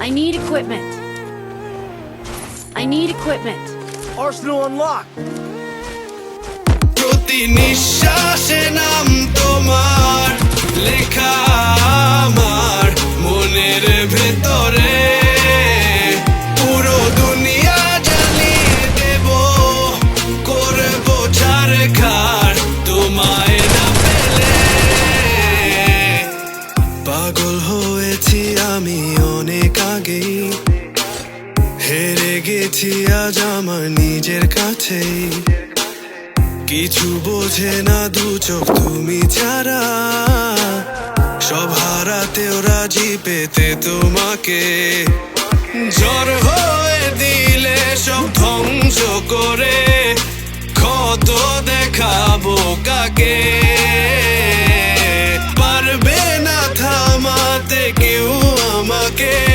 I need equipment. I need equipment. Arsenal unlocked. প্রতি নিঃশ্বাসে নাম তোমার লেখা গেছি আজ আমার নিজের কাছেই। কিছু বোঝে না দু চোখ তুমি ছাড়া। সব হারাতেও রাজি পেতে তোমাকে। জ্বর হয়ে দিলে সব ধ্বংস করে। ক্ষত দেখাবো কাকে? পারবে না থামাতে কেউ আমাকে।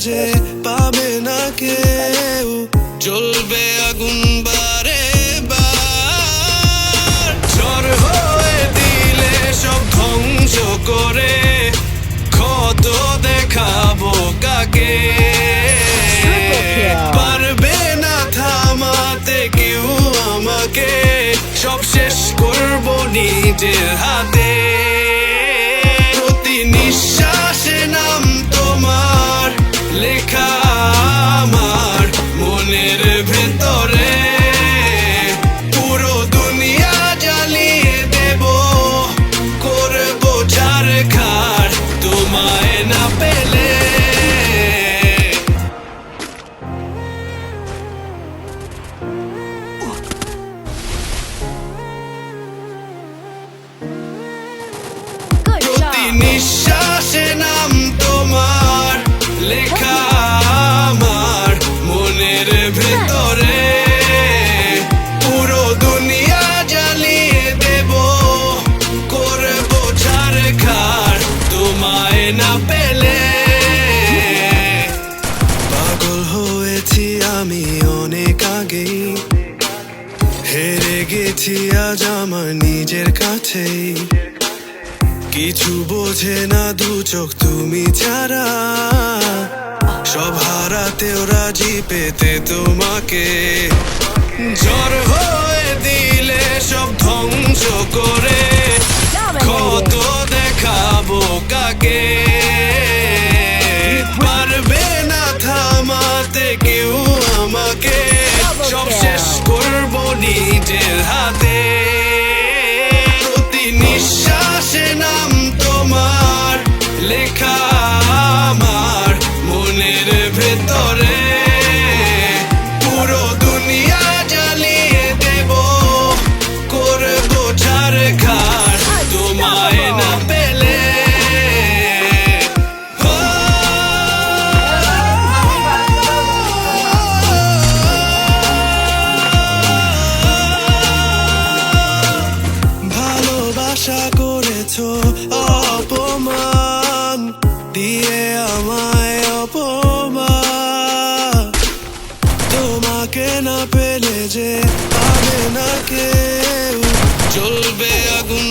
যে পাবে না কেউ। জ্বলবে আগুন বারে বার। ঝড় হয়ে দিলে সব ধ্বংস করে ক্ষত দেখাবো কাকে? পারবে না থামাতে কেউ আমাকে। সব শেষ করব নিজের হাতে। লেখা আমার মনের ভেতরে পুরো দুনিয়া জ্বালিয়ে দেব। করব ছাড়খার তোমায় না পেলে। প্রতি নিঃশ্বাসে গেছি আজ আমার নিজের কাছেই। কিছু বোঝে না দু চোখ তুমি ছাড়া। সব হারাতেও রাজি পেতে তোমাকে। জ্বর হয়ে দিলে সব ধ্বংস করে। কত দেখাবো কাকে? নিজের হাতে তোমাকে না পেলে যে পাবে না কেউ। চলবে আগুন